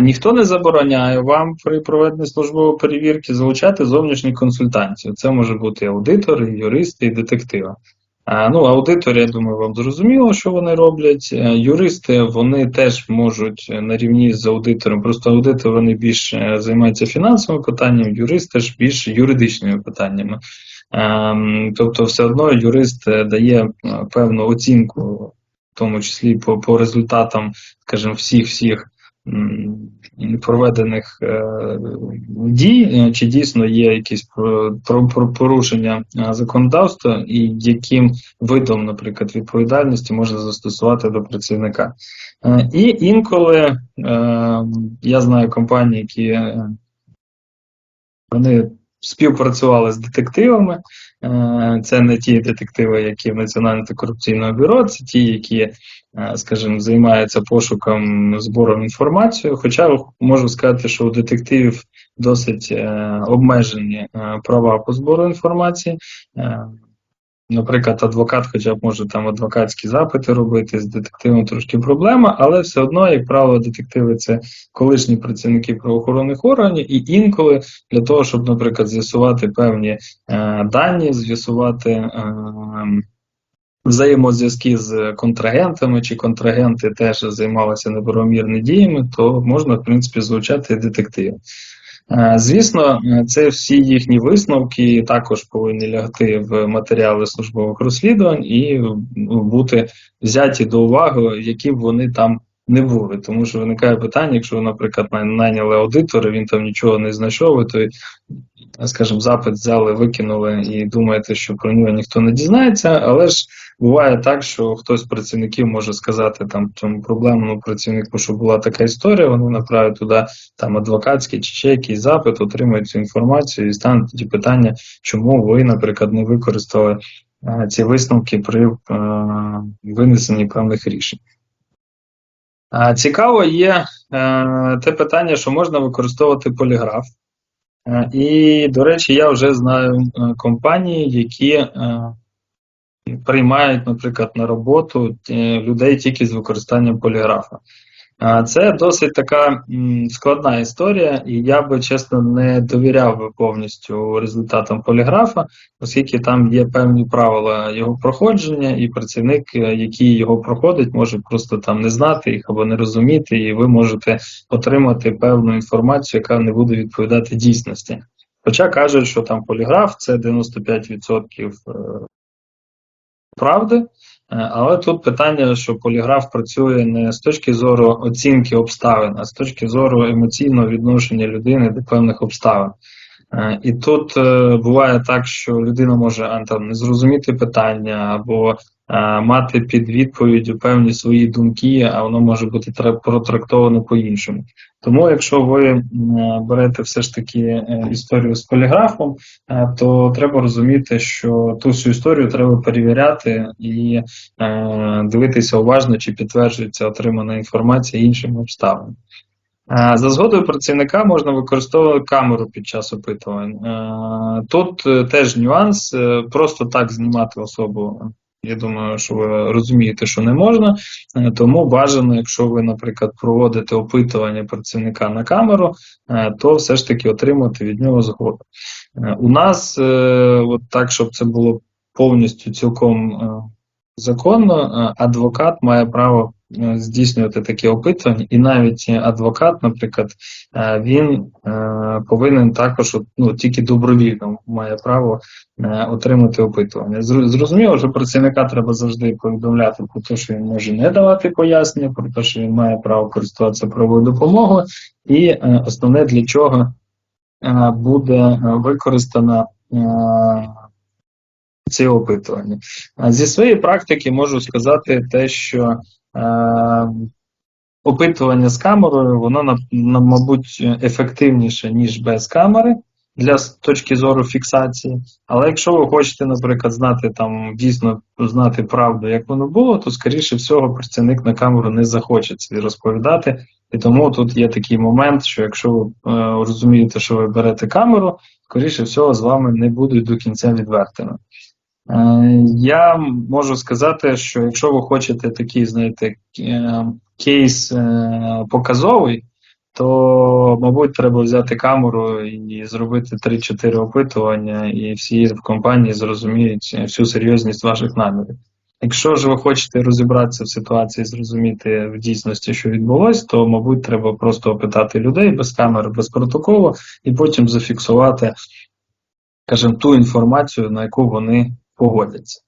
Ніхто не забороняє вам при проведенні службової перевірки залучати зовнішніх консультантів. Це може бути аудитори, юристи і детективи. А, Ну, аудитори, я думаю, вам зрозуміло, що вони роблять. Е, Юристи вони теж можуть е, на рівні з аудитором. Просто аудитори вони більш е, займаються фінансовими питаннями, юристи ж більш юридичними питаннями. Ем, Тобто, все одно юрист е, дає е, певну оцінку, в тому числі по, по результатам, скажімо, всіх всіх проведених е, дій, е, чи дійсно є якісь порушення е, законодавства, і яким видом, наприклад, відповідальності можна застосувати до працівника. І інколи я знаю компанії, які вони співпрацювали з детективами. Е, Це не ті детективи, які в Національне антикорупційне бюро, це ті, які, е, скажімо, займаються пошуком збором інформації. Хоча можу сказати, що у детективів досить е, обмежені права по збору інформації. Наприклад, адвокат, хоча б може там адвокатські запити робити, з детективом трошки проблема, але все одно, як правило, детективи це колишні працівники правоохоронних органів, і інколи для того, щоб, наприклад, з'ясувати певні е, дані, з'ясувати е, взаємозв'язки з контрагентами, чи контрагенти теж займалися неправомірними діями, то можна, в принципі, залучати детективів. Е, Звісно, е, це всі їхні висновки також повинні лягти в матеріали службових розслідувань і ну, бути взяті до уваги, які б вони там не були. Тому що виникає питання, якщо ви, наприклад, найняли аудитора, він там нічого не знайшов, і той, скажімо, запит взяли, викинули і думаєте, що про нього ніхто не дізнається, але ж буває так, що хтось з працівників може сказати там цьому проблемному працівнику, що була така історія, вони направлять туди там адвокатський чи ще якийсь запит, отримають цю інформацію і стануть тоді питання, чому ви, наприклад, не використали е, ці висновки при е, винесенні певних рішень. Е, Цікаво є е, те питання, що можна використовувати поліграф. Е, І, до речі, я вже знаю компанії, які е, приймають, наприклад, на роботу е, людей тільки з використанням поліграфа. Це досить така складна історія, і я би чесно не довіряв би повністю результатам поліграфа, оскільки там є певні правила його проходження, і працівник, е, який його проходить, може просто там не знати їх або не розуміти, і ви можете отримати певну інформацію, яка не буде відповідати дійсності. Хоча кажуть, що там поліграф це 95% е, правди. Е, Але тут питання, що поліграф працює не з точки зору оцінки обставин, а з точки зору емоційного відношення людини до певних обставин. Е, І тут е, буває так, що людина може а, там, не зрозуміти питання або мати під відповіддю певні свої думки, а воно може бути тра- протрактовано по-іншому. Тому, якщо ви е, берете все ж таки е, історію з поліграфом, е, то треба розуміти, що ту всю історію треба перевіряти і е, дивитися уважно, чи підтверджується отримана інформація іншими обставинами. Е, За згодою працівника можна використовувати камеру під час опитувань. Е, Тут е, теж нюанс, е, просто так знімати особу. Я думаю, що ви розумієте, що не можна. Е, Тому бажано, якщо ви, наприклад, проводите опитування працівника на камеру, е, то все ж таки отримати від нього згоду. Е, У нас, от так, щоб це було повністю цілком законно, адвокат має право здійснювати такі опитування, і навіть е, адвокат, наприклад, е, він е, повинен також ну, тільки добровільно має право е, отримати опитування. Зрозуміло, що працівника треба завжди повідомляти про те, що він може не давати пояснення, про те, що він має право користуватися правовою допомогою, і е, основне для чого е, буде е, використана е, ці опитування. Зі своєї практики можу сказати те, що е, опитування з камерою, воно, мабуть, ефективніше, ніж без камери для точки зору фіксації. Але якщо ви хочете, наприклад, знати там дійсно знати правду, як воно було, то скоріше всього працівник на камеру не захоче це розповідати. І тому тут є такий момент, що якщо ви е, розумієте, що ви берете камеру, скоріше всього з вами не будуть до кінця відвертими. Е, Я можу сказати, що якщо ви хочете такий, знаєте, е, кейс е, показовий, то, мабуть, треба взяти камеру і зробити 3-4 опитування, і всі в компанії зрозуміють всю серйозність ваших намірів. Якщо ж ви хочете розібратися в ситуації, зрозуміти в дійсності, що відбулось, то, мабуть, треба просто опитати людей без камери, без протоколу, і потім зафіксувати, скажімо, ту інформацію, на яку вони погодяться.